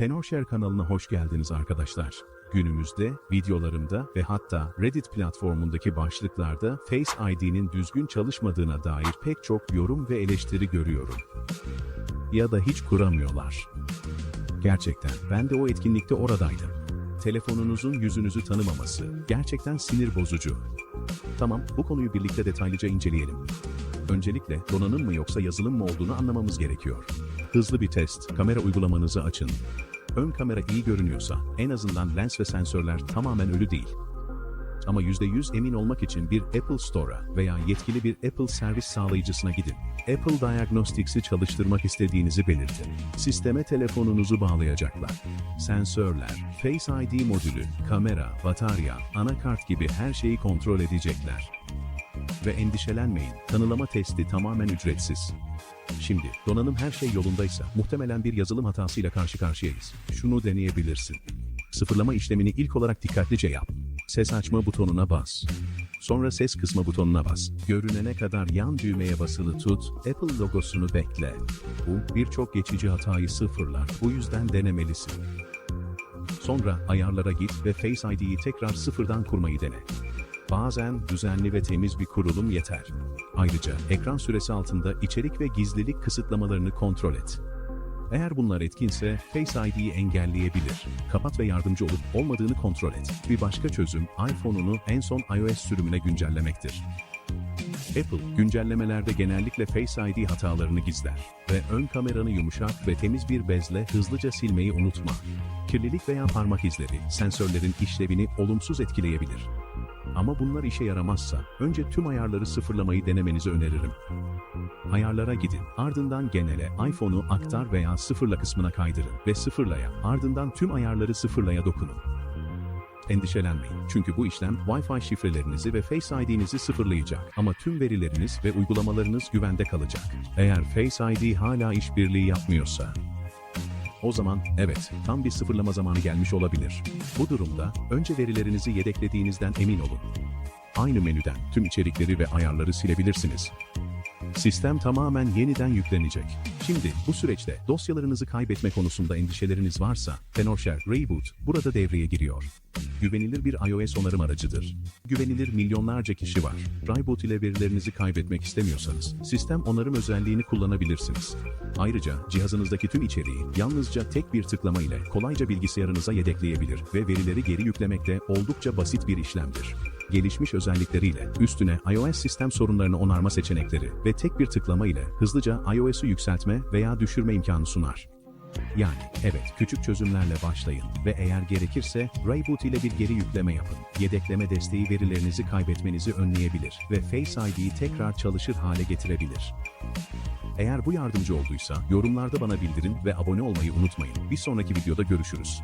Tenorshare kanalına hoş geldiniz arkadaşlar. Günümüzde videolarımda ve hatta Reddit platformundaki başlıklarda Face ID'nin düzgün çalışmadığına dair pek çok yorum ve eleştiri görüyorum. Ya da hiç kuramıyorlar. Gerçekten ben de o etkinlikte oradaydım. Telefonunuzun yüzünüzü tanımaması gerçekten sinir bozucu. Tamam, bu konuyu birlikte detaylıca inceleyelim. Öncelikle donanım mı yoksa yazılım mı olduğunu anlamamız gerekiyor. Hızlı bir test, kamera uygulamanızı açın. Ön kamera iyi görünüyorsa, en azından lens ve sensörler tamamen ölü değil. Ama %100 emin olmak için bir Apple Store'a veya yetkili bir Apple servis sağlayıcısına gidin. Apple Diagnostics'i çalıştırmak istediğinizi belirtin. Sisteme telefonunuzu bağlayacaklar. Sensörler, Face ID modülü, kamera, batarya, anakart gibi her şeyi kontrol edecekler. Ve endişelenmeyin, tanılama testi tamamen ücretsiz. Şimdi, donanım her şey yolundaysa, muhtemelen bir yazılım hatasıyla karşı karşıyayız. Şunu deneyebilirsin. Sıfırlama işlemini ilk olarak dikkatlice yap. Ses açma butonuna bas. Sonra ses kısma butonuna bas. Görünene kadar yan düğmeye basılı tut, Apple logosunu bekle. Bu, birçok geçici hatayı sıfırlar. Bu yüzden denemelisin. Sonra ayarlara git ve Face ID'yi tekrar sıfırdan kurmayı dene. Bazen düzenli ve temiz bir kurulum yeter. Ayrıca ekran süresi altında içerik ve gizlilik kısıtlamalarını kontrol et. Eğer bunlar etkinse Face ID'yi engelleyebilir. Kapat ve yardımcı olup olmadığını kontrol et. Bir başka çözüm iPhone'unu en son iOS sürümüne güncellemektir. Apple, güncellemelerde genellikle Face ID hatalarını gizler ve ön kameranı yumuşak ve temiz bir bezle hızlıca silmeyi unutma. Kirlilik veya parmak izleri, sensörlerin işlevini olumsuz etkileyebilir. Ama bunlar işe yaramazsa, önce tüm ayarları sıfırlamayı denemenizi öneririm. Ayarlara gidin, ardından genele, iPhone'u aktar veya sıfırla kısmına kaydırın ve sıfırlaya, ardından tüm ayarları sıfırlaya dokunun. Endişelenmeyin. Çünkü bu işlem Wi-Fi şifrelerinizi ve Face ID'nizi sıfırlayacak. Ama tüm verileriniz ve uygulamalarınız güvende kalacak. Eğer Face ID hala işbirliği yapmıyorsa, o zaman evet, tam bir sıfırlama zamanı gelmiş olabilir. Bu durumda önce verilerinizi yedeklediğinizden emin olun. Aynı menüden tüm içerikleri ve ayarları silebilirsiniz. Sistem tamamen yeniden yüklenecek. Şimdi bu süreçte dosyalarınızı kaybetme konusunda endişeleriniz varsa Tenorshare Reboot burada devreye giriyor. Güvenilir bir iOS onarım aracıdır. Güvenilir milyonlarca kişi var. Reboot ile verilerinizi kaybetmek istemiyorsanız sistem onarım özelliğini kullanabilirsiniz. Ayrıca cihazınızdaki tüm içeriği yalnızca tek bir tıklama ile kolayca bilgisayarınıza yedekleyebilir ve verileri geri yüklemek de oldukça basit bir işlemdir gelişmiş özellikleriyle üstüne iOS sistem sorunlarını onarma seçenekleri ve tek bir tıklama ile hızlıca iOS'u yükseltme veya düşürme imkanı sunar. Yani evet küçük çözümlerle başlayın ve eğer gerekirse Reboot ile bir geri yükleme yapın. Yedekleme desteği verilerinizi kaybetmenizi önleyebilir ve Face ID'yi tekrar çalışır hale getirebilir. Eğer bu yardımcı olduysa yorumlarda bana bildirin ve abone olmayı unutmayın. Bir sonraki videoda görüşürüz.